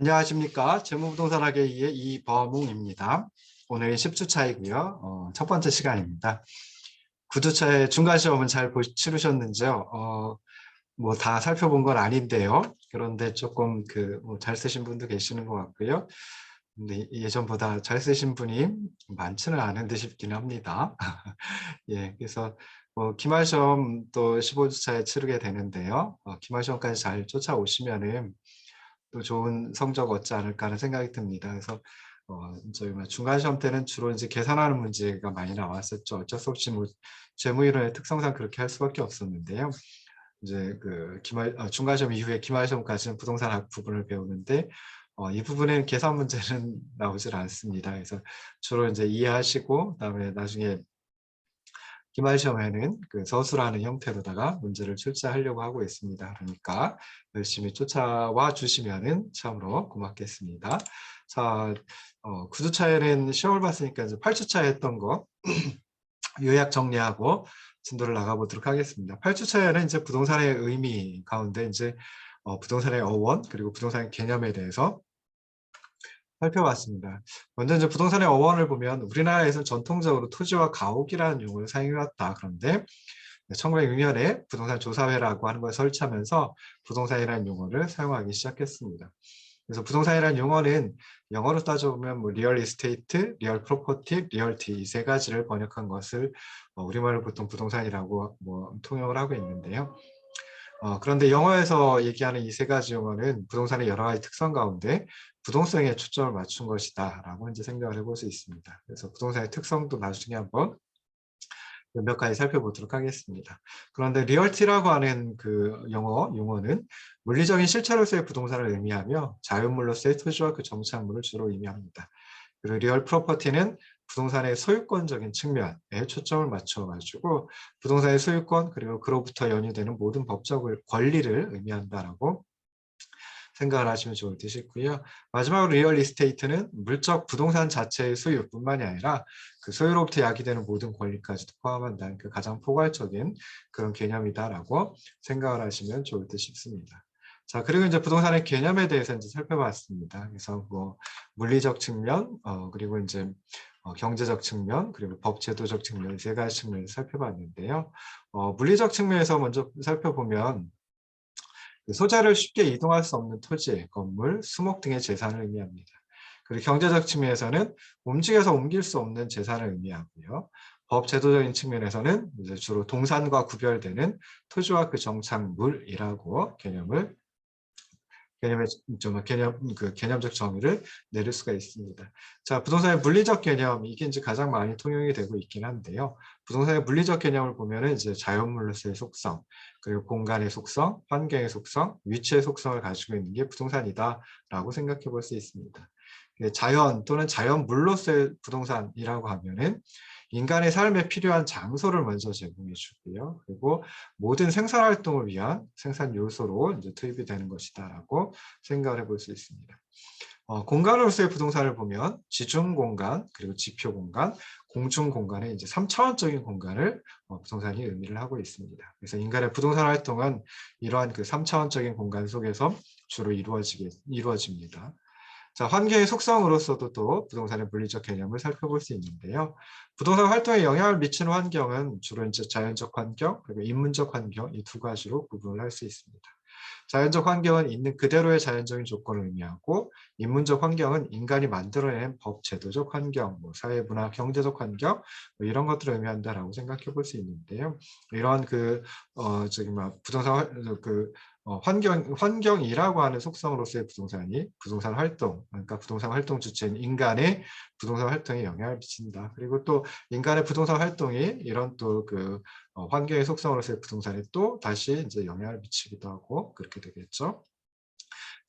안녕하십니까. 재무부동산학의 이범웅입니다. 오늘 10주차이고요. 어, 첫 번째 시간입니다. 9주차의 중간시험은 잘 보- 치르셨는지요? 어, 뭐 다 살펴본 건 아닌데요. 그런데 조금 그 잘 쓰신 분도 계시는 것 같고요. 근데 예전보다 잘 쓰신 분이 많지는 않은 듯 싶긴 합니다. 예, 그래서 뭐 기말 시험 또 15주차에 치르게 되는데요. 어, 기말 시험까지 잘 쫓아오시면은 또 좋은 성적 얻지 않을까 하는 생각이 듭니다. 그래서 어, 저희 뭐 중간 시험 때는 주로 이제 계산하는 문제가 많이 나왔었죠. 어쩔 수 없이 뭐 재무이론의 특성상 그렇게 할 수밖에 없었는데요. 이제 그 기말 어, 중간 시험 이후에 기말 시험까지는 부동산학 부분을 배우는데 어, 이 부분에는 계산 문제는 나오질 않습니다. 그래서 주로 이제 이해하시고 그다음에 나중에 기말 시험에는 그 서술하는 형태로다가 문제를 출제하려고 하고 있습니다. 그러니까 열심히 쫓아와 주시면은 참으로 고맙겠습니다. 자, 어, 9주차에는 시험을 봤으니까 이제 8주차에 했던 거 요약 정리하고 진도를 나가보도록 하겠습니다. 8주차에는 이제 부동산의 의미 가운데 이제 어, 부동산의 어원 그리고 부동산의 개념에 대해서 살펴봤습니다. 먼저 이제 부동산의 어원을 보면 우리나라에서는 전통적으로 토지와 가옥이라는 용어를 사용해왔다. 그런데 1906년에 부동산 조사회라고 하는 걸 설치하면서 부동산이라는 용어를 사용하기 시작했습니다. 그래서 부동산이라는 용어는 영어로 따져보면 뭐 리얼 이스테이트, 리얼 프로퍼티, 리얼티 이 세 가지를 번역한 것을 어, 우리말로 보통 부동산이라고 뭐 통용을 하고 있는데요. 어, 그런데 영어에서 얘기하는 이 세 가지 용어는 부동산의 여러 가지 특성 가운데 부동성에 초점을 맞춘 것이다 라고 이제 생각을 해볼 수 있습니다. 그래서 부동산의 특성도 나중에 한번 몇 가지 살펴보도록 하겠습니다. 그런데 리얼티라고 하는 그 영어 용어는 물리적인 실체로서의 부동산을 의미하며 자연물로서의 토지와 그 정착물을 주로 의미합니다. 그리고 리얼 프로퍼티는 부동산의 소유권적인 측면에 초점을 맞춰가지고 부동산의 소유권 그리고 그로부터 연유되는 모든 법적 권리를 의미한다라고 생각을 하시면 좋을 듯 싶고요. 마지막으로 리얼 이스테이트는 물적 부동산 자체의 소유뿐만이 아니라 그 소유로부터 야기되는 모든 권리까지도 포함한다는 그 가장 포괄적인 그런 개념이다라고 생각을 하시면 좋을 듯 싶습니다. 자 그리고 이제 부동산의 개념에 대해서 이제 살펴봤습니다. 그래서 뭐 물리적 측면, 어, 그리고 이제 어, 경제적 측면, 그리고 법제도적 측면 세 가지 측면을 살펴봤는데요. 어, 물리적 측면에서 먼저 살펴보면 그 소재를 쉽게 이동할 수 없는 토지, 건물, 수목 등의 재산을 의미합니다. 그리고 경제적 측면에서는 움직여서 옮길 수 없는 재산을 의미하고요. 법 제도적인 측면에서는 주로 동산과 구별되는 토지와 그 정착물이라고 개념을 개념의 좀 개념 그 개념적 정의를 내릴 수가 있습니다. 자, 부동산의 물리적 개념 이게 이제 가장 많이 통용이 되고 있긴 한데요. 부동산의 물리적 개념을 보면은 이제 자연물로서의 속성, 그리고 공간의 속성, 환경의 속성, 위치의 속성을 가지고 있는 게 부동산이다라고 생각해 볼 수 있습니다. 자연 또는 자연물로서의 부동산이라고 하면은 인간의 삶에 필요한 장소를 먼저 제공해 주고요. 그리고 모든 생산 활동을 위한 생산 요소로 이제 투입이 되는 것이다라고 생각을 해볼 수 있습니다. 어, 공간으로서의 부동산을 보면 지중 공간 그리고 지표 공간, 공중 공간의 이제 3차원적인 공간을 어, 부동산이 의미를 하고 있습니다. 그래서 인간의 부동산 활동은 이러한 그 3차원적인 공간 속에서 주로 이루어지게 이루어집니다. 자, 환경의 속성으로서도 또 부동산의 물리적 개념을 살펴볼 수 있는데요. 부동산 활동에 영향을 미치는 환경은 주로 이제 자연적 환경, 그리고 인문적 환경 이 두 가지로 구분을 할 수 있습니다. 자연적 환경은 있는 그대로의 자연적인 조건을 의미하고 인문적 환경은 인간이 만들어낸 법, 제도적 환경, 뭐 사회, 문화, 경제적 환경 뭐 이런 것들을 의미한다라고 생각해 볼 수 있는데요. 이러한 그 어, 저기 막 부동산 그 어, 환경, 환경이라고 하는 속성으로서의 부동산이 부동산 활동, 그러니까 부동산 활동 주체인 인간의 부동산 활동에 영향을 미친다. 그리고 또 인간의 부동산 활동이 이런 또그 어, 환경의 속성으로서의 부동산에 또 다시 이제 영향을 미치기도 하고 그렇게 되겠죠.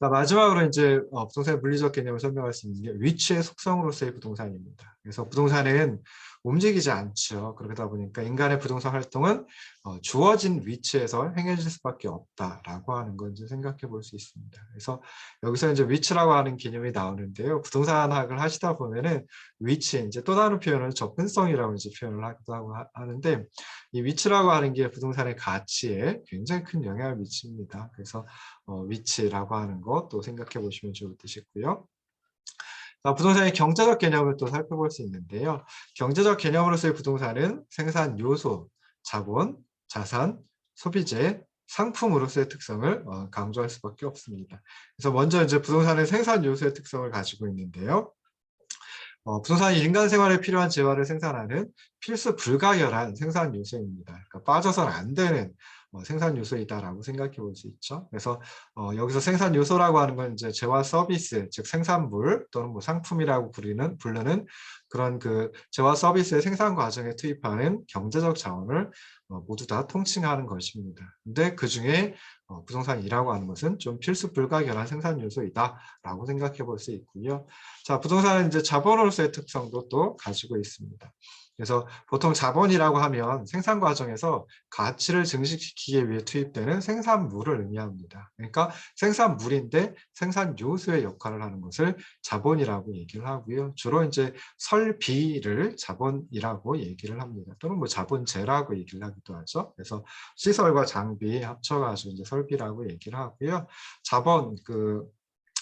자, 마지막으로 이제 어, 부동산의 물리적 개념을 설명할 수 있는 게 위치의 속성으로서의 부동산입니다. 그래서 부동산은 움직이지 않죠. 그러다 보니까 인간의 부동산 활동은 어, 주어진 위치에서 행해질 수밖에 없다라고 하는 건 이제 생각해 볼 수 있습니다. 그래서 여기서 이제 위치라고 하는 개념이 나오는데요. 부동산학을 하시다 보면은 위치, 이제 또 다른 표현은 접근성이라고 이제 표현을 하기도 하고 하- 하는데 이 위치라고 하는 게 부동산의 가치에 굉장히 큰 영향을 미칩니다. 그래서 어, 위치라고 하는 것도 생각해 보시면 좋을 듯이고요. 자, 부동산의 경제적 개념을 또 살펴볼 수 있는데요. 경제적 개념으로서의 부동산은 생산 요소, 자본, 자산, 소비재, 상품으로서의 특성을 어, 강조할 수밖에 없습니다. 그래서 먼저 이제 부동산은 생산 요소의 특성을 가지고 있는데요. 어, 부동산이 인간 생활에 필요한 재화를 생산하는 필수 불가결한 생산 요소입니다. 그러니까 빠져서는 안 되는 어, 생산 요소이다라고 생각해 볼 수 있죠. 그래서 어, 여기서 생산 요소라고 하는 건 이제 재화 서비스, 즉 생산물 또는 뭐 상품이라고 부르는 부르는 그런 그 재화 서비스의 생산 과정에 투입하는 경제적 자원을 어, 모두 다 통칭하는 것입니다. 근데 그 중에 어, 부동산이라고 하는 것은 좀 필수 불가결한 생산 요소이다라고 생각해 볼 수 있고요. 자, 부동산은 이제 자본으로서의 특성도 또 가지고 있습니다. 그래서 보통 자본이라고 하면 생산 과정에서 가치를 증식시키기 위해 투입되는 생산물을 의미합니다. 그러니까 생산물인데 생산 요소의 역할을 하는 것을 자본이라고 얘기를 하고요. 주로 이제 설비를 자본이라고 얘기를 합니다. 또는 뭐 자본재라고 얘기를 하기도 하죠. 그래서 시설과 장비 합쳐가지고 이제 설비라고 얘기를 하고요. 자본 그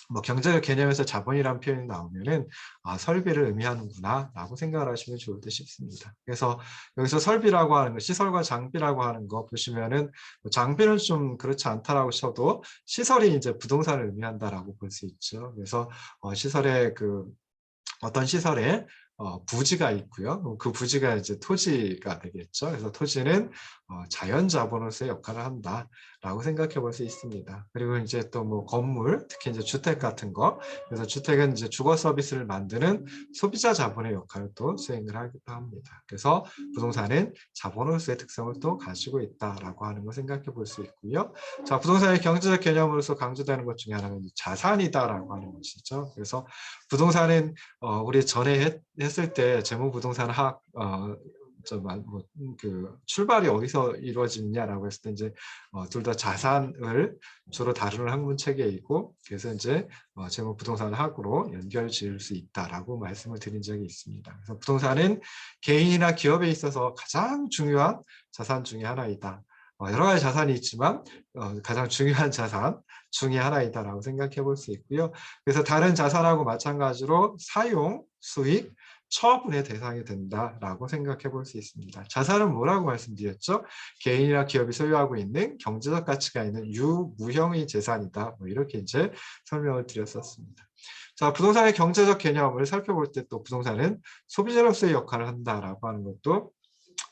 뭐 경제적 개념에서 자본이라는 표현이 나오면은 아 설비를 의미하는구나라고 생각을 하시면 좋을 듯 싶습니다. 그래서 여기서 설비라고 하는 거, 시설과 장비라고 하는 거 보시면은 뭐 장비는 좀 그렇지 않다라고 쳐도 시설이 이제 부동산을 의미한다라고 볼 수 있죠. 그래서 어, 시설의 그 어떤 시설에 어, 부지가 있고요. 그 부지가 이제 토지가 되겠죠. 그래서 토지는 어, 자연 자본으로서의 역할을 한다라고 생각해 볼 수 있습니다. 그리고 이제 또 뭐 건물, 특히 이제 주택 같은 거. 그래서 주택은 이제 주거 서비스를 만드는 소비자 자본의 역할을 또 수행을 하기도 합니다. 그래서 부동산은 자본으로서의 특성을 또 가지고 있다라고 하는 걸 생각해 볼 수 있고요. 자, 부동산의 경제적 개념으로서 강조되는 것 중에 하나는 자산이다라고 하는 것이죠. 그래서 부동산은 어, 우리 전에 했, 했을 때 재무부동산 학 어, 뭐그 출발이 어디서 이루어지느냐라고 했을 때 이제 어, 둘 다 자산을 주로 다루는 학문 체계이고 그래서 이제 어, 재무 부동산 학으로 연결 지을 수 있다라고 말씀을 드린 적이 있습니다. 그래서 부동산은 개인이나 기업에 있어서 가장 중요한 자산 중의 하나이다. 어, 여러 가지 자산이 있지만 어, 가장 중요한 자산 중의 하나이다라고 생각해 볼 수 있고요. 그래서 다른 자산하고 마찬가지로 사용, 수익, 처분의 대상이 된다라고 생각해 볼 수 있습니다. 자산은 뭐라고 말씀드렸죠? 개인이나 기업이 소유하고 있는 경제적 가치가 있는 유무형의 재산이다. 뭐 이렇게 이제 설명을 드렸었습니다. 자, 부동산의 경제적 개념을 살펴볼 때 또 부동산은 소비재로서의 역할을 한다라고 하는 것도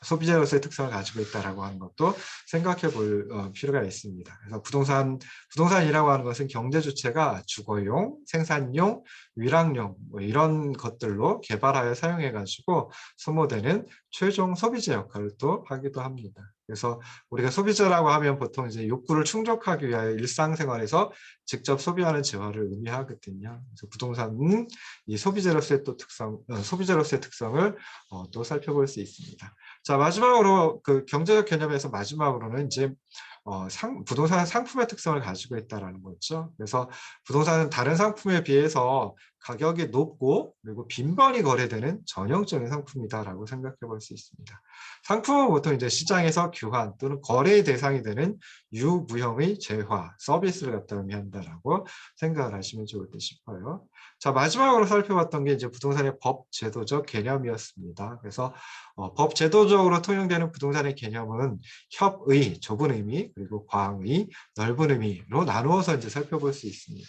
소비재로서의 특성을 가지고 있다라고 하는 것도 생각해 볼 어, 필요가 있습니다. 그래서 부동산 부동산이라고 하는 것은 경제 주체가 주거용, 생산용, 위락용 뭐 이런 것들로 개발하여 사용해 가지고 소모되는 최종 소비재 역할을 또 하기도 합니다. 그래서 우리가 소비자라고 하면 보통 이제 욕구를 충족하기 위하여 일상생활에서 직접 소비하는 재화를 의미하거든요. 그래서 부동산은 이 소비재로서의 또 특성, 어, 소비재로서의 특성을 어, 또 살펴볼 수 있습니다. 자 마지막으로 그 경제적 개념에서 마지막으로는 이제 어, 상, 부동산은 상품의 특성을 가지고 있다라는 거죠. 그래서 부동산은 다른 상품에 비해서 가격이 높고 그리고 빈번히 거래되는 전형적인 상품이다라고 생각해 볼 수 있습니다. 상품은 보통 이제 시장에서 교환 또는 거래의 대상이 되는 유무형의 재화, 서비스를 갖다 의미한다라고 생각을 하시면 좋을 듯 싶어요. 자 마지막으로 살펴봤던 게 이제 부동산의 법 제도적 개념이었습니다. 그래서 어, 법 제도적으로 통용되는 부동산의 개념은 협의, 좁은 의미, 그리고 광의, 넓은 의미로 나누어서 이제 살펴볼 수 있습니다.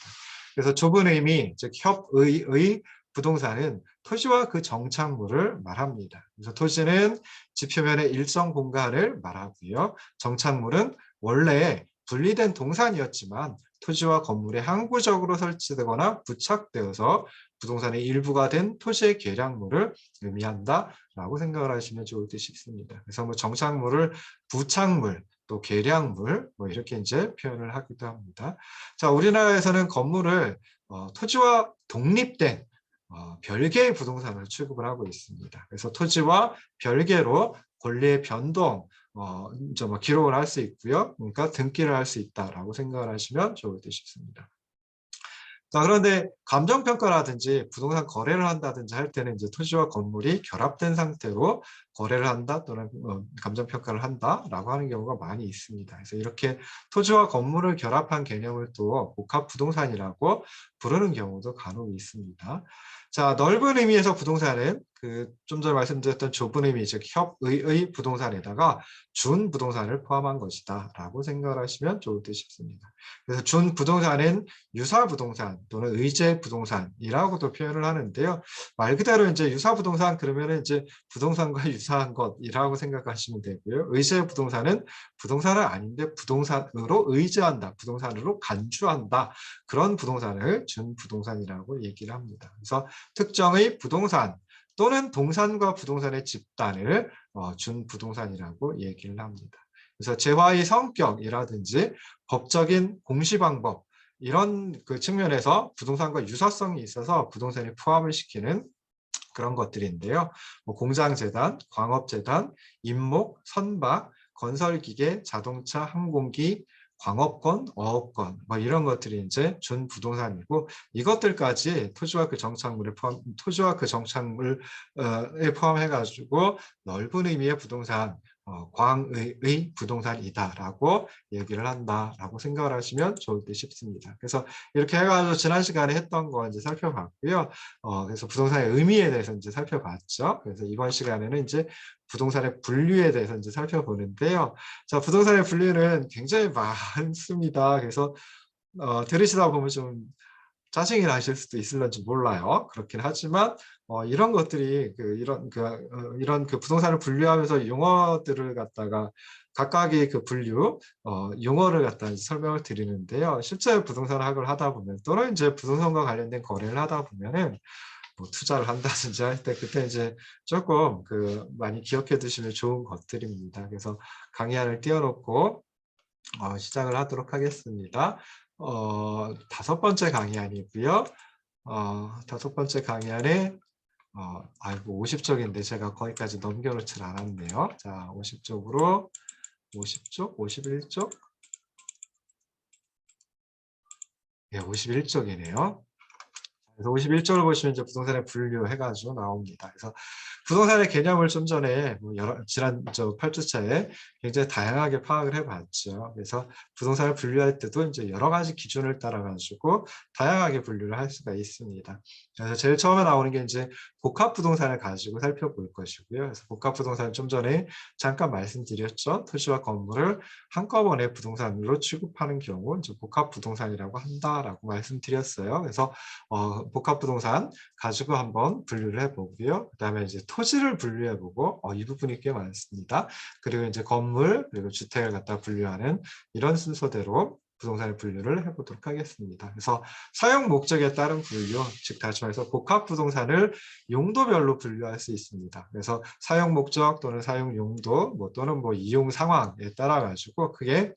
그래서 좁은 의미, 즉 협의의 부동산은 토지와 그 정착물을 말합니다. 그래서 토지는 지표면의 일정 공간을 말하고요. 정착물은 원래 분리된 동산이었지만 토지와 건물에 항구적으로 설치되거나 부착되어서 부동산의 일부가 된 토지의 계량물을 의미한다라고 생각을 하시면 좋을 듯 싶습니다. 그래서 뭐 정착물을 부착물, 또 계량물 뭐 이렇게 이제 표현을 하기도 합니다. 자, 우리나라에서는 건물을 어, 토지와 독립된 어, 별개의 부동산을 취급을 하고 있습니다. 그래서 토지와 별개로 권리의 변동, 어, 좀뭐 기록을 할 수 있고요. 그러니까 등기를 할 수 있다라고 생각을 하시면 좋을 듯 싶습니다. 자, 그런데 감정평가라든지 부동산 거래를 한다든지 할 때는 이제 토지와 건물이 결합된 상태로 거래를 한다 또는 어, 감정평가를 한다라고 하는 경우가 많이 있습니다. 그래서 이렇게 토지와 건물을 결합한 개념을 또 복합 부동산이라고 부르는 경우도 간혹 있습니다. 자, 넓은 의미에서 부동산은 그 좀 전에 말씀드렸던 좁은 의미, 즉 협의의 부동산에다가 준 부동산을 포함한 것이다 라고 생각을 하시면 좋을 듯 싶습니다. 그래서 준 부동산은 유사 부동산 또는 의제 부동산이라고도 표현을 하는데요. 말 그대로 이제 유사 부동산 그러면 이제 부동산과 유사 한 것이라고 생각하시면 되고요. 의제 부동산은 부동산은 아닌데 부동산으로 의지한다, 부동산으로 간주한다 그런 부동산을 준 부동산이라고 얘기를 합니다. 그래서 특정의 부동산 또는 동산과 부동산의 집단을 어, 준 부동산이라고 얘기를 합니다. 그래서 재화의 성격이라든지 법적인 공시 방법 이런 그 측면에서 부동산과 유사성이 있어서 부동산에 포함을 시키는 그런 것들인데요. 뭐 공장재단, 광업재단, 임목, 선박, 건설기계, 자동차, 항공기, 광업권, 어업권 뭐 이런 것들이 이제 준 부동산이고 이것들까지 토지와 그 정착물을 포함 토지와 그 정착물에 포함해 가지고 넓은 의미의 부동산 어, 광의의 부동산이다라고 얘기를 한다라고 생각을 하시면 좋을 듯 싶습니다. 그래서 이렇게 해가지고 지난 시간에 했던 거 이제 살펴봤고요. 어, 그래서 부동산의 의미에 대해서 이제 살펴봤죠. 그래서 이번 시간에는 이제 부동산의 분류에 대해서 이제 살펴보는데요. 자, 부동산의 분류는 굉장히 많습니다. 그래서 어, 들으시다 보면 좀 짜증이 나실 수도 있을런지 몰라요. 그렇긴 하지만 어, 이런 것들이 그 이런 그 어, 이런 그 부동산을 분류하면서 용어들을 갖다가 각각의 그 분류 어, 용어를 갖다 설명을 드리는데요. 실제 부동산 학을 하다 보면 또는 이제 부동산과 관련된 거래를 하다 보면은 뭐 투자를 한다든지 할 때 그때 이제 조금 그 많이 기억해 두시면 좋은 것들입니다. 그래서 강의안을 띄워놓고 어, 시작을 하도록 하겠습니다. 어, 다섯 번째 강의안이고요. 어, 다섯 번째 강의안에 어, 아이고 50쪽인데 제가 거기까지 넘겨놓질 않았네요. 자, 50쪽으로 50쪽, 51쪽. 예, 51쪽이네요. 그래서 51쪽을 보시면 이제 부동산의 분류해가지고 나옵니다. 그래서 부동산의 개념을 좀 전에 뭐 여러, 지난 저 8주차에 굉장히 다양하게 파악을 해봤죠. 그래서 부동산을 분류할 때도 이제 여러 가지 기준을 따라가지고 다양하게 분류를 할 수가 있습니다. 그래서 제일 처음에 나오는 게 이제 복합 부동산을 가지고 살펴볼 것이고요. 그래서 복합 부동산 좀 전에 잠깐 말씀드렸죠. 토지와 건물을 한꺼번에 부동산으로 취급하는 경우 이제 복합 부동산이라고 한다라고 말씀드렸어요. 그래서 어, 복합 부동산 가지고 한번 분류를 해보고요. 그다음에 이제 토 지를 분류해보고 어, 이 부분이 꽤 많습니다. 그리고 이제 건물 그리고 주택을 갖다 분류하는 이런 순서대로 부동산의 분류를 해보도록 하겠습니다. 그래서 사용 목적에 따른 분류, 즉 다시 말해서 복합 부동산을 용도별로 분류할 수 있습니다. 그래서 사용 목적 또는 사용 용도, 뭐 또는 뭐 이용 상황에 따라 가지고 그게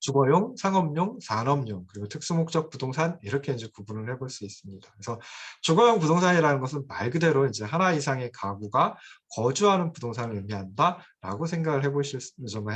주거용, 상업용, 산업용, 그리고 특수목적 부동산 이렇게 이제 구분을 해볼 수 있습니다. 그래서 주거용 부동산이라는 것은 말 그대로 이제 하나 이상의 가구가 거주하는 부동산을 의미한다라고 생각을 해보실 좀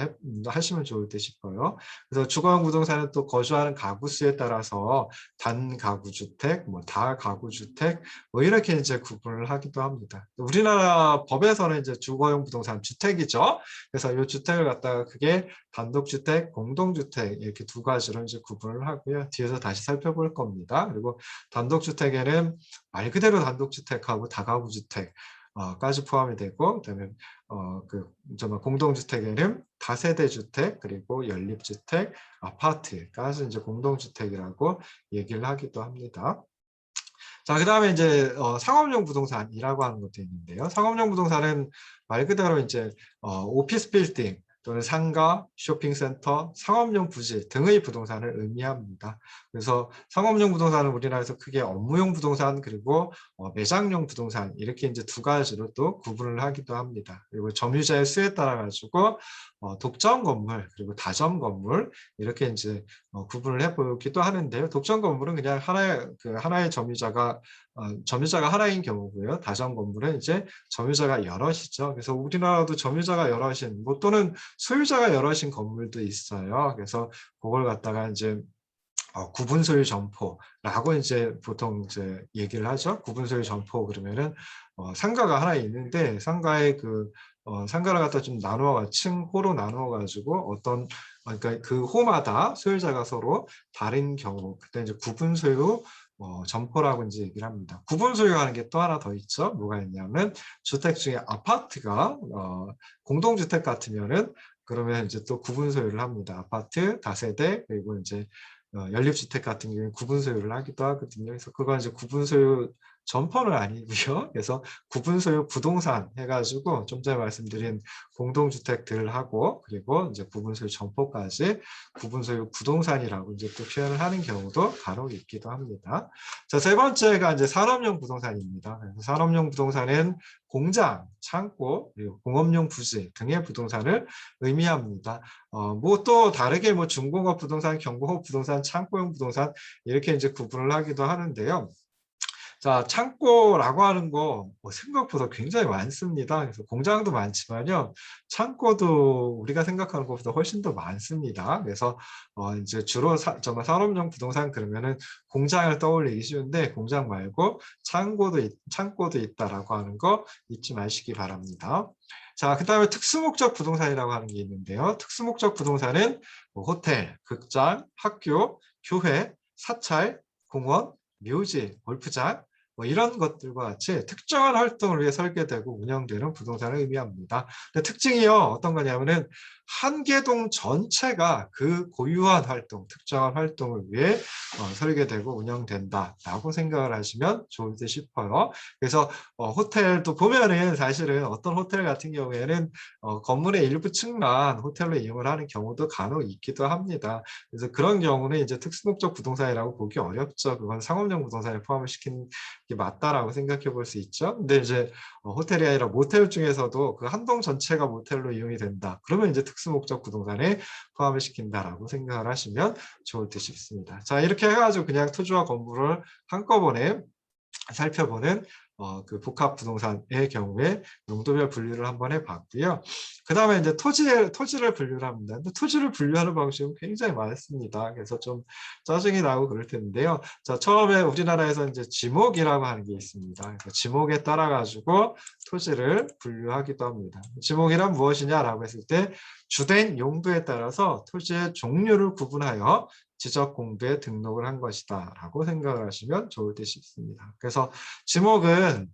하시면 좋을 듯 싶어요. 그래서 주거용 부동산은 또 거주하는 가구 수에 따라서 단 가구 주택, 뭐 다 가구 주택, 뭐 이렇게 이제 구분을 하기도 합니다. 우리나라 법에서는 이제 주거용 부동산 주택이죠. 그래서 이 주택을 갖다가 그게 단독주택, 공동주택 이렇게 두 가지로 이제 구분을 하고요. 뒤에서 다시 살펴볼 겁니다. 그리고 단독주택에는 말 그대로 단독주택하고 다가구주택 까지 포함이 되고 그다음에 어 그 정말 공동주택에는 다세대 주택 그리고 연립주택 아파트까지 이제 공동주택이라고 얘기를 하기도 합니다. 자, 그 다음에 이제 어, 상업용 부동산이라고 하는 것도 있는데요. 상업용 부동산은 말 그대로 이제 어, 오피스 빌딩 또는 상가, 쇼핑센터, 상업용 부지 등의 부동산을 의미합니다. 그래서 상업용 부동산은 우리나라에서 크게 업무용 부동산 그리고 어, 매장용 부동산 이렇게 이제 두 가지로 또 구분을 하기도 합니다. 그리고 점유자의 수에 따라 가지고 어, 독점 건물 그리고 다점 건물 이렇게 이제 어, 구분을 해보기도 하는데요. 독점 건물은 그냥 하나의 그 하나의 점유자가 어, 점유자가 하나인 경우고요. 다점 건물은 이제 점유자가 여럿이죠. 그래서 우리나라도 점유자가 여럿인 뭐 또는 소유자가 여럿인 건물도 있어요. 그래서 그걸 갖다가 이제 어, 구분 소유 점포라고 이제 보통 이제 얘기를 하죠. 구분 소유 점포 그러면은 어, 상가가 하나 있는데 상가의 그 어, 상가를 갖다 좀 나누어 층호로 나누어 가지고 어떤 어, 그러니까 그 호마다 소유자가 서로 다른 경우 그때 이제 구분 소유 어, 점포라고 이제 얘기를 합니다. 구분 소유하는 게 또 하나 더 있죠. 뭐가 있냐면 주택 중에 아파트가 어, 공동주택 같으면은 그러면 이제 또 구분 소유를 합니다. 아파트, 다세대 그리고 이제 어, 연립주택 같은 경우는 구분 소유를 하기도 하거든요. 그래서 그건 이제 구분 소유 점포는 아니고요. 그래서 구분 소유 부동산 해가지고 좀 전에 말씀드린 공동주택들하고 그리고 이제 구분 소유 점포까지 구분 소유 부동산이라고 이제 또 표현을 하는 경우도 간혹 있기도 합니다. 자, 세 번째가 이제 산업용 부동산입니다. 그래서 산업용 부동산은 공장, 창고, 그리고 공업용 부지 등의 부동산을 의미합니다. 어, 뭐 또 다르게 뭐 중공업 부동산, 경공업 부동산, 창고용 부동산 이렇게 이제 구분을 하기도 하는데요. 자, 창고라고 하는 거뭐 생각보다 굉장히 많습니다. 그래서 공장도 많지만요. 창고도 우리가 생각하는 것보다 훨씬 더 많습니다. 그래서 어, 이제 주로 사, 정말 산업용 부동산 그러면은 공장을 떠올리기 쉬운데 공장 말고 창고도 있, 창고도 있다라고 하는 거 잊지 마시기 바랍니다. 자, 그 다음에 특수목적 부동산이라고 하는 게 있는데요. 특수목적 부동산은 뭐 호텔, 극장, 학교, 교회, 사찰, 공원, 묘지, 골프장 뭐 이런 것들과 같이 특정한 활동을 위해 설계되고 운영되는 부동산을 의미합니다. 특징이요 어떤 거냐면은 한 개동 전체가 그 고유한 활동, 특정한 활동을 위해 어, 설계되고 운영된다라고 생각을 하시면 좋을 듯 싶어요. 그래서 어, 호텔도 보면은 사실은 어떤 호텔 같은 경우에는 어, 건물의 일부 층만 호텔로 이용을 하는 경우도 간혹 있기도 합니다. 그래서 그런 경우는 이제 특수목적 부동산이라고 보기 어렵죠. 그건 상업용 부동산에 포함을 시킨 게 맞다라고 생각해 볼 수 있죠. 근데 이제 어, 호텔이 아니라 모텔 중에서도 그 한 동 전체가 모텔로 이용이 된다. 그러면 이제 특 수목적 부동산에 포함을 시킨다라고 생각을 하시면 좋을 듯 싶습니다. 자 이렇게 해가지고 그냥 토지와 건물을 한꺼번에 살펴보는 어, 그 복합 부동산의 경우에 용도별 분류를 한번 해봤고요. 그 다음에 이제 토지를, 토지를 분류를 합니다. 근데 토지를 분류하는 방식은 굉장히 많습니다. 그래서 좀 짜증이 나고 그럴 텐데요. 자, 처음에 우리나라에서 이제 지목이라고 하는 게 있습니다. 그래서 지목에 따라 가지고 토지를 분류하기도 합니다. 지목이란 무엇이냐라고 했을 때 주된 용도에 따라서 토지의 종류를 구분하여 지적 공부에 등록을 한 것이다 라고 생각을 하시면 좋을 듯 싶습니다. 그래서 지목은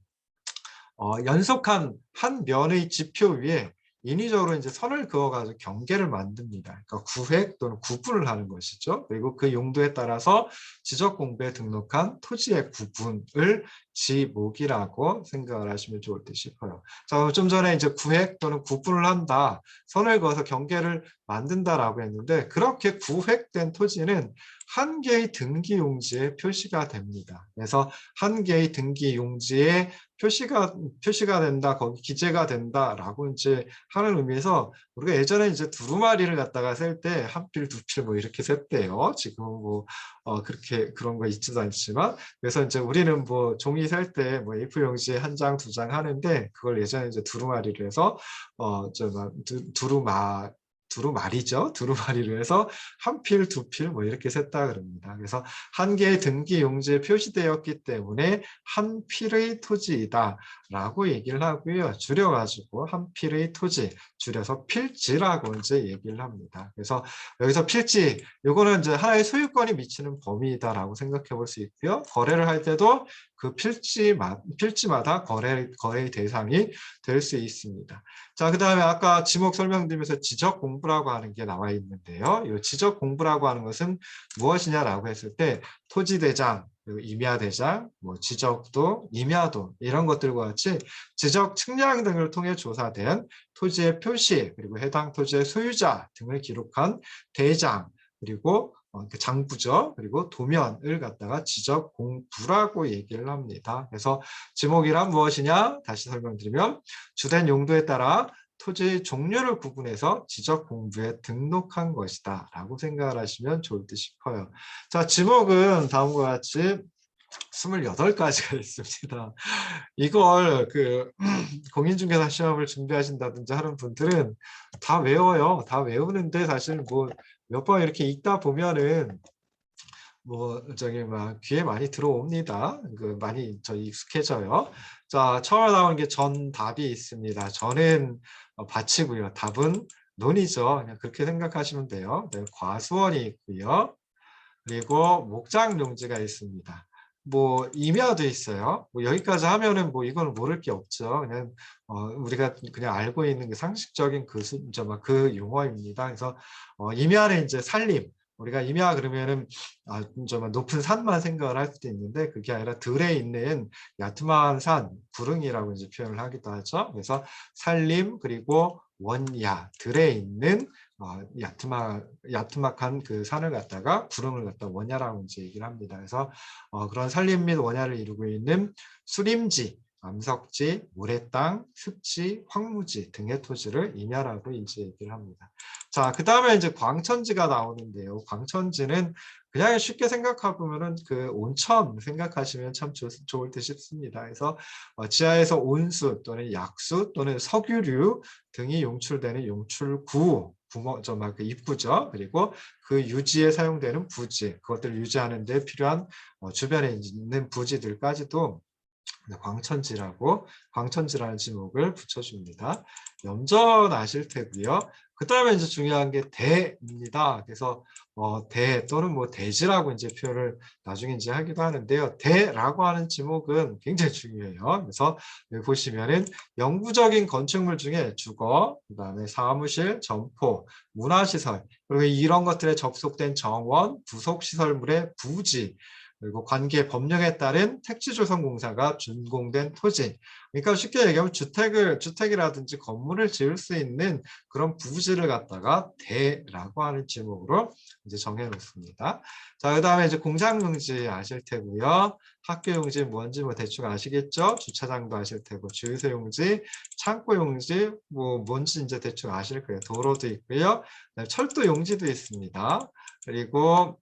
어, 연속한 한 면의 지표 위에 인위적으로 이제 선을 그어가지고 경계를 만듭니다. 그러니까 구획 또는 구분을 하는 것이죠. 그리고 그 용도에 따라서 지적 공부에 등록한 토지의 구분을 지목이라고 생각을 하시면 좋을 듯 싶어요. 자, 좀 전에 이제 구획 또는 구분을 한다, 선을 그어서 경계를 만든다라고 했는데 그렇게 구획된 토지는 한 개의 등기 용지에 표시가 됩니다. 그래서 한 개의 등기 용지에 표시가 표시가 된다, 거기 기재가 된다라고 이제 하는 의미에서 우리가 예전에 이제 두루마리를 갖다가 셀 때 한 필, 두 필 뭐 이렇게 셌대요. 지금 뭐 어, 그렇게 그런 거 있지도 않지만 그래서 이제 우리는 뭐 종이 셀 때 뭐 A4 용지에 한 장, 두 장 하는데 그걸 예전에 이제 두루마리를 해서 어저 두루마 두루마리죠. 두루마리를 해서 한 필, 두 필 뭐 이렇게 셌다 그럽니다. 그래서 한 개의 등기 용지에 표시되었기 때문에 한 필의 토지이다 라고 얘기를 하고요. 줄여가지고 한 필의 토지, 줄여서 필지라고 이제 얘기를 합니다. 그래서 여기서 필지, 요거는 이제 하나의 소유권이 미치는 범위다라고 생각해 볼 수 있고요. 거래를 할 때도 그 필지마, 필지마다 거래, 거래의 대상이 될 수 있습니다. 자, 그 다음에 아까 지목 설명드리면서 지적 공부라고 하는 게 나와 있는데요. 이 지적 공부라고 하는 것은 무엇이냐라고 했을 때 토지대장, 그리고 임야대장, 뭐 지적도, 임야도 이런 것들과 같이 지적 측량 등을 통해 조사된 토지의 표시 그리고 해당 토지의 소유자 등을 기록한 대장 그리고 어, 그 장부죠. 그리고 도면을 갖다가 지적 공부라고 얘기를 합니다. 그래서 지목이란 무엇이냐? 다시 설명드리면 주된 용도에 따라 토지의 종류를 구분해서 지적 공부에 등록한 것이다 라고 생각을 하시면 좋을 듯 싶어요. 자 지목은 다음과 같이 28가지가 있습니다. 이걸 그 공인중개사 시험을 준비하신다든지 하는 분들은 다 외워요. 다 외우는데 사실 뭐 몇 번 이렇게 읽다 보면은 뭐 저기 막 귀에 많이 들어옵니다. 그 많이 저 익숙해져요. 자 처음 나오는 게 전 답이 있습니다. 전은 어, 받치고요. 답은 논이죠. 그냥 그렇게 생각하시면 돼요. 네, 과수원이 있고요. 그리고 목장 용지가 있습니다. 뭐 임야도 있어요. 뭐 여기까지 하면은 뭐 이거는 모를 게 없죠. 그냥 어, 우리가 그냥 알고 있는 게 상식적인 그, 그 용어입니다. 그래서 어, 임야는 이제 살림. 우리가 임야 그러면은 아, 좀 높은 산만 생각을 할 수도 있는데 그게 아니라 들에 있는 야트막한 산, 구릉이라고 이제 표현을 하기도 하죠. 그래서 살림 그리고 원야 들에 있는 어, 야트막 야트막한 그 산을 갖다가 구릉을 갖다 원야라고 이제 얘기를 합니다. 그래서 어, 그런 산림 및 원야를 이루고 있는 수림지, 암석지, 모래땅, 습지, 황무지 등의 토지를 임야라고 이제 얘기를 합니다. 자, 그 다음에 이제 광천지가 나오는데요. 광천지는 그냥 쉽게 생각해 보면은 그 온천 생각하시면 참 좋, 좋을 듯 싶습니다. 그래서 어, 지하에서 온수 또는 약수 또는 석유류 등이 용출되는 용출구 구멍 저막 그 입구죠. 그리고 그 유지에 사용되는 부지 그것들을 유지하는 데 필요한 어, 주변에 있는 부지들까지도 광천지라고 광천지라는 지목을 붙여줍니다. 염전 아실 테고요. 그 다음에 이제 중요한 게 대입니다. 그래서 어, 대 또는 뭐 대지라고 이제 표현을 나중에 이제 하기도 하는데요. 대라고 하는 지목은 굉장히 중요해요. 그래서 여기 보시면은 영구적인 건축물 중에 주거, 그다음에 사무실, 점포, 문화시설 그리고 이런 것들에 접속된 정원, 부속시설물의 부지 그리고 관계 법령에 따른 택지조성공사가 준공된 토지. 그러니까 쉽게 얘기하면 주택을 주택이라든지 건물을 지을 수 있는 그런 부지를 갖다가 대라고 하는 지목으로 이제 정해 놓습니다. 자, 그 다음에 이제 공장용지 아실 테고요. 학교용지 뭔지 뭐 대충 아시겠죠? 주차장도 아실 테고 주유소용지, 창고용지 뭐 뭔지 이제 대충 아실 거예요. 도로도 있고요. 철도용지도 있습니다. 그리고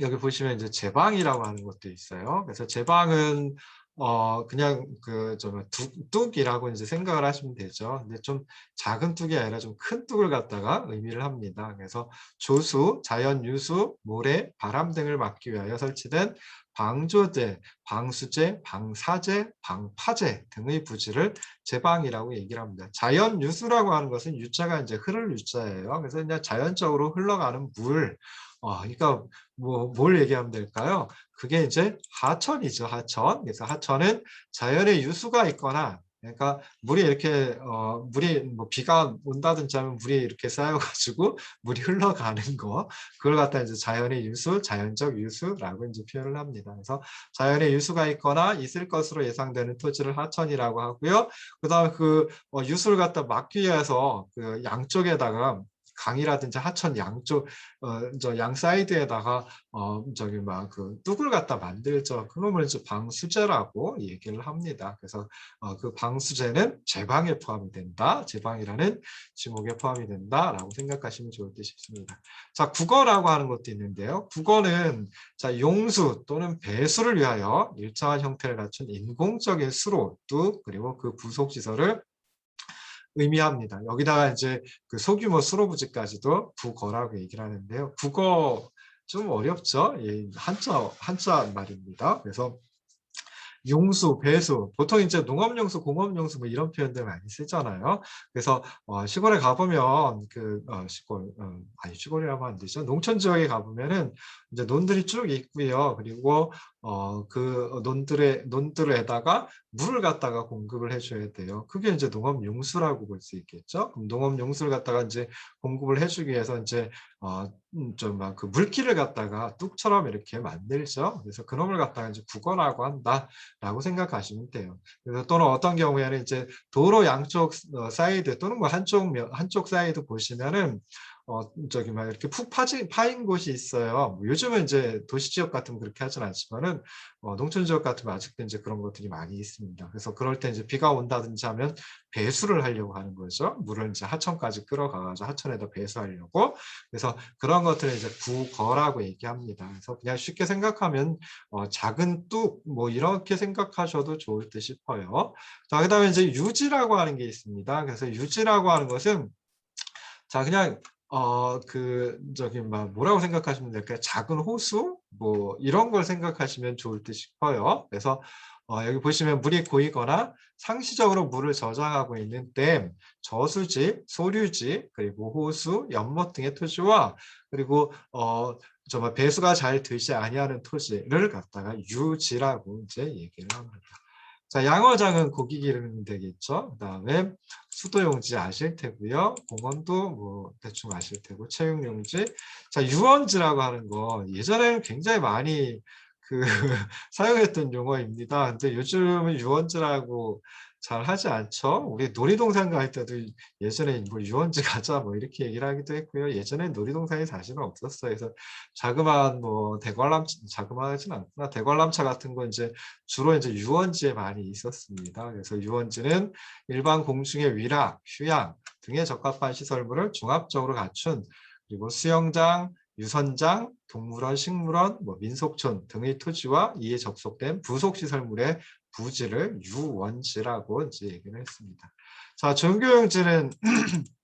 여기 보시면 이제 제방이라고 하는 것도 있어요. 그래서 제방은 어 그냥 그좀 뚝이라고 이제 생각을 하시면 되죠. 근데 좀 작은 뚝이 아니라 좀 큰 뚝을 갖다가 의미를 합니다. 그래서 조수, 자연 유수, 모래, 바람 등을 막기 위하여 설치된 방조제, 방수제, 방사제, 방파제 등의 부지를 제방이라고 얘기를 합니다. 자연 유수라고 하는 것은 유자가 이제 흐를 유자예요. 그래서 그냥 자연적으로 흘러가는 물, 어, 그러니까 뭐 뭘 얘기하면 될까요? 그게 이제 하천이죠, 하천. 그래서 하천은 자연의 유수가 있거나 그러니까 물이 이렇게 어 물이 뭐 비가 온다든지 하면 물이 이렇게 쌓여가지고 물이 흘러가는 거 그걸 갖다 이제 자연의 유수, 자연적 유수라고 이제 표현을 합니다. 그래서 자연의 유수가 있거나 있을 것으로 예상되는 토지를 하천이라고 하고요. 그다음에 그 어, 유수를 갖다 막기 위해서 그 양쪽에다가 강이라든지 하천 양쪽 어저 양 사이드에다가 어 저기 막 그 뚝을 갖다 만들죠. 그놈을 이제 방수제라고 얘기를 합니다. 그래서 어, 그 방수제는 제방에 포함이 된다. 제방이라는 지목에 포함이 된다라고 생각하시면 좋을 듯 싶습니다. 자, 국어라고 하는 것도 있는데요. 국어는 자 용수 또는 배수를 위하여 일정한 형태를 갖춘 인공적인 수로 뚝 그리고 그 부속 시설을 의미합니다. 여기다가 이제 그 소규모 수로부지까지도 국어라고 얘기를 하는데요. 국어 좀 어렵죠? 예, 한자 한자 말입니다. 그래서 용수, 배수, 보통 이제 농업용수, 공업용수 뭐 이런 표현들 많이 쓰잖아요. 그래서 어, 시골에 가보면 그 어, 시골 어, 아니 시골이라고 하면 안 되죠. 농촌 지역에 가보면은 이제 논들이 쭉 있고요. 그리고 어, 그 논들의 논들에다가 물을 갖다가 공급을 해줘야 돼요. 그게 이제 농업 용수라고 볼 수 있겠죠. 그럼 농업 용수를 갖다가 이제 공급을 해주기 위해서 이제 어, 음, 좀막 그 물기를 갖다가 뚝처럼 이렇게 만들죠. 그래서 그놈을 갖다가 이제 국어라고 한다라고 생각하시면 돼요. 그래서 또는 어떤 경우에는 이제 도로 양쪽 어, 사이드 또는 뭐 한쪽 면- 한쪽 사이드 보시면은 어 저기 막 이렇게 푹 파진 파인 곳이 있어요. 뭐 요즘은 이제 도시 지역 같으면 그렇게 하진 않지만은 어 농촌 지역 같으면 아직도 이제 그런 것들이 많이 있습니다. 그래서 그럴 때 이제 비가 온다든지 하면 배수를 하려고 하는 거죠. 물을 이제 하천까지 끌어가 가지고 하천에다 배수하려고. 그래서 그런 것들을 이제 부거라고 얘기합니다. 그래서 그냥 쉽게 생각하면 어 작은 뚝 뭐 이렇게 생각하셔도 좋을 듯 싶어요. 자, 그다음에 이제 유지라고 하는 게 있습니다. 그래서 유지라고 하는 것은 자, 그냥 어 그 저기 막 뭐라고 생각하시면 될까요? 작은 호수 뭐 이런 걸 생각하시면 좋을 듯 싶어요. 그래서 어 여기 보시면 물이 고이거나 상시적으로 물을 저장하고 있는 댐, 저수지, 소류지, 그리고 호수, 연못 등의 토지와 그리고 어 정말 배수가 잘 되지 아니하는 토지를 갖다가 유지라고 이제 얘기를 합니다. 자, 양어장은 고기 기르는 되겠죠. 그다음에 수도용지 아실 테고요. 공원도 뭐 대충 아실 테고 채용용지. 자, 유원지라고 하는 거 예전에는 굉장히 많이 그 사용했던 용어입니다. 근데 요즘은 유원지라고 잘 하지 않죠. 우리 놀이동산 갈 때도 예전에 뭐 유원지 가자 뭐 이렇게 얘기를 하기도 했고요. 예전에 놀이동산이 사실은 없었어요. 그래서 자그마한 뭐 대관람 자그마하진 않구나. 대관람차 같은 건 이제 주로 이제 유원지에 많이 있었습니다. 그래서 유원지는 일반 공중의 위락, 휴양 등에 적합한 시설물을 종합적으로 갖춘 그리고 수영장, 유선장, 동물원, 식물원, 뭐 민속촌 등의 토지와 이에 접속된 부속 시설물의 부지를 유원지라고 이제 얘기를 했습니다. 자, 종교용지는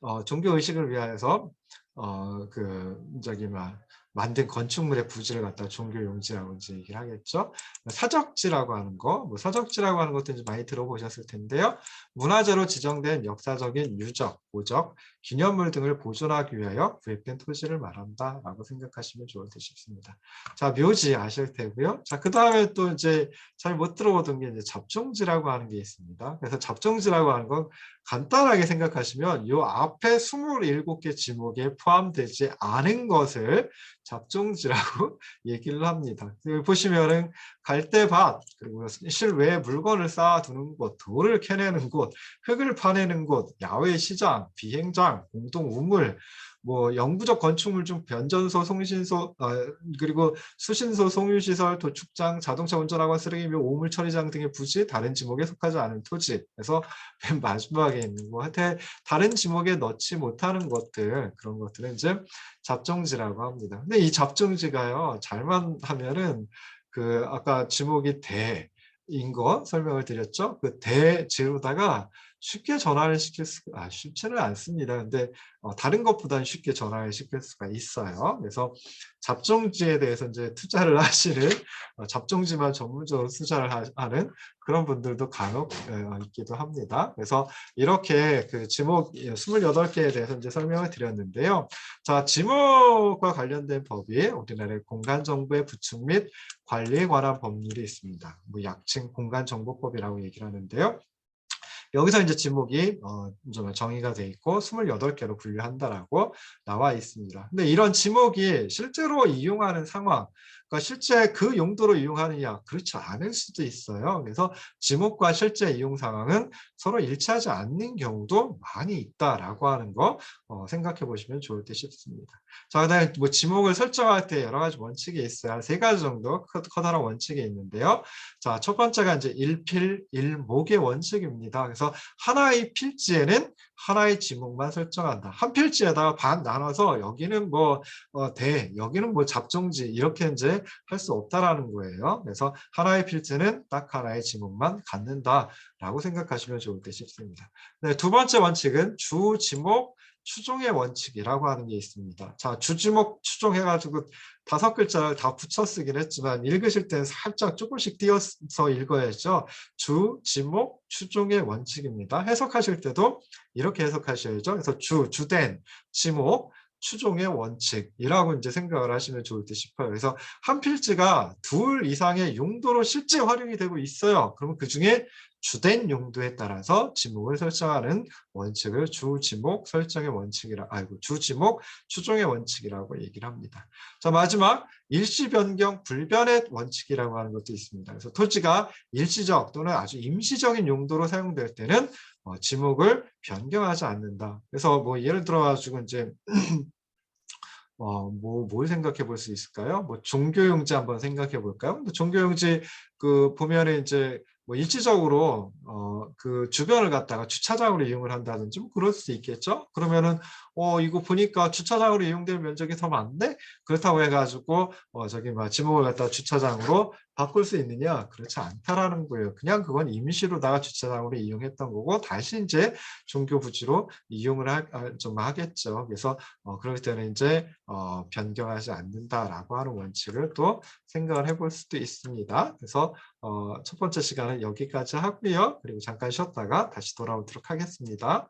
어, 종교 의식을 위하여서 어, 그 저기 막 만든 건축물의 부지를 갖다 종교 용지라고 이제 얘기를 하겠죠. 사적지라고 하는 거, 뭐 사적지라고 하는 것도 이제 많이 들어보셨을 텐데요. 문화재로 지정된 역사적인 유적, 모적, 기념물 등을 보존하기 위하여 구획된 토지를 말한다라고 생각하시면 좋을 듯 싶습니다. 자, 묘지 아실 테고요. 자, 그 다음에 또 이제 잘 못 들어보던 게 이제 잡종지라고 하는 게 있습니다. 그래서 잡종지라고 하는 건 간단하게 생각하시면 요 앞에 27개 지목에 포함되지 않은 것을 잡종지라고 얘기를 합니다. 여기 보시면은 갈대밭 그리고 실외에 물건을 쌓아두는 곳, 돌을 캐내는 곳, 흙을 파내는 곳, 야외 시장, 비행장, 공동 우물, 뭐 영구적 건축물 중 변전소, 송신소, 어, 그리고 수신소, 송유시설, 도축장, 자동차 운전학원, 쓰레기며 오물 처리장 등의 부지, 다른 지목에 속하지 않은 토지. 그래서 맨 마지막에 있는 거, 하여튼 다른 지목에 넣지 못하는 것들 그런 것들은 이제 잡종지라고 합니다. 근데 이 잡종지가요 잘만 하면은 그 아까 지목이 대인 거 설명을 드렸죠. 그 대지로다가 쉽게 전환을 시킬 수, 아, 쉽지는 않습니다. 근데 어, 다른 것보다는 쉽게 전환을 시킬 수가 있어요. 그래서 잡종지에 대해서 이제 투자를 하시는 어, 잡종지만 전문적으로 투자를 하, 는 그런 분들도 간혹 어, 있기도 합니다. 그래서 이렇게 그 지목 28개에 대해서 이제 설명을 드렸는데요. 자, 지목과 관련된 법이 우리나라의 공간정보의 구축 및 관리에 관한 법률이 있습니다. 뭐 약칭 공간정보법이라고 얘기를 하는데요. 여기서 이제 지목이 어, 정의가 돼 있고 28개로 분류한다라고 나와 있습니다. 근데 이런 지목이 실제로 이용하는 상황, 그러니까 실제 그 용도로 이용하느냐 그렇지 않을 수도 있어요. 그래서 지목과 실제 이용 상황은 서로 일치하지 않는 경우도 많이 있다라고 하는 거 어, 생각해 보시면 좋을 듯 싶습니다. 자, 그다음에 뭐 지목을 설정할 때 여러 가지 원칙이 있어요. 한세 가지 정도 커다란 원칙이 있는데요. 자, 첫 번째가 이제 일필 일목의 원칙입니다. 그래서 하나의 필지에는 하나의 지목만 설정한다. 한 필지에다가 반 나눠서 여기는 뭐 어, 대, 여기는 뭐 잡종지 이렇게 이제 할 수 없다라는 거예요. 그래서 하나의 필지는 딱 하나의 지목만 갖는다라고 생각하시면 좋을 듯 싶습니다. 네, 두 번째 원칙은 주 지목 추종의 원칙이라고 하는 게 있습니다. 자, 주지목 추종해가지고 다섯 글자를 다 붙여 쓰긴 했지만 읽으실 때는 살짝 조금씩 띄어서 읽어야죠. 주, 지목, 추종의 원칙입니다. 해석하실 때도 이렇게 해석하셔야죠. 그래서 주, 주된, 지목, 추종의 원칙이라고 이제 생각을 하시면 좋을 듯 싶어요. 그래서 한 필지가 둘 이상의 용도로 실제 활용이 되고 있어요. 그러면 그 중에 주된 용도에 따라서 지목을 설정하는 원칙을 주지목 설정의 원칙이라 아이고 주지목 추종의 원칙이라고 얘기를 합니다. 자 마지막 일시 변경 불변의 원칙이라고 하는 것도 있습니다. 그래서 토지가 일시적 또는 아주 임시적인 용도로 사용될 때는 어, 지목을 변경하지 않는다. 그래서 뭐 예를 들어 가지고 이제 어, 뭐, 뭘 생각해 볼 수 있을까요? 뭐, 종교용지 한번 생각해 볼까요? 근데 종교용지, 그, 보면은 이제, 뭐, 일시적으로, 어, 그 주변을 갖다가 주차장으로 이용을 한다든지, 뭐, 그럴 수도 있겠죠? 그러면은, 어, 이거 보니까 주차장으로 이용될 면적이 더 많네? 그렇다고 해가지고, 어, 저기, 막, 지목을 갖다 가주차장으로 바꿀 수 있느냐? 그렇지 않다라는 거예요. 그냥 그건 임시로다가 주차장으로 이용했던 거고, 다시 이제 종교 부지로 이용을 하, 아, 좀 하겠죠. 그래서, 어, 그럴 때는 이제, 어, 변경하지 않는다라고 하는 원칙을 또 생각을 해볼 수도 있습니다. 그래서 어, 첫 번째 시간은 여기까지 하고요. 그리고 잠깐 쉬었다가 다시 돌아오도록 하겠습니다.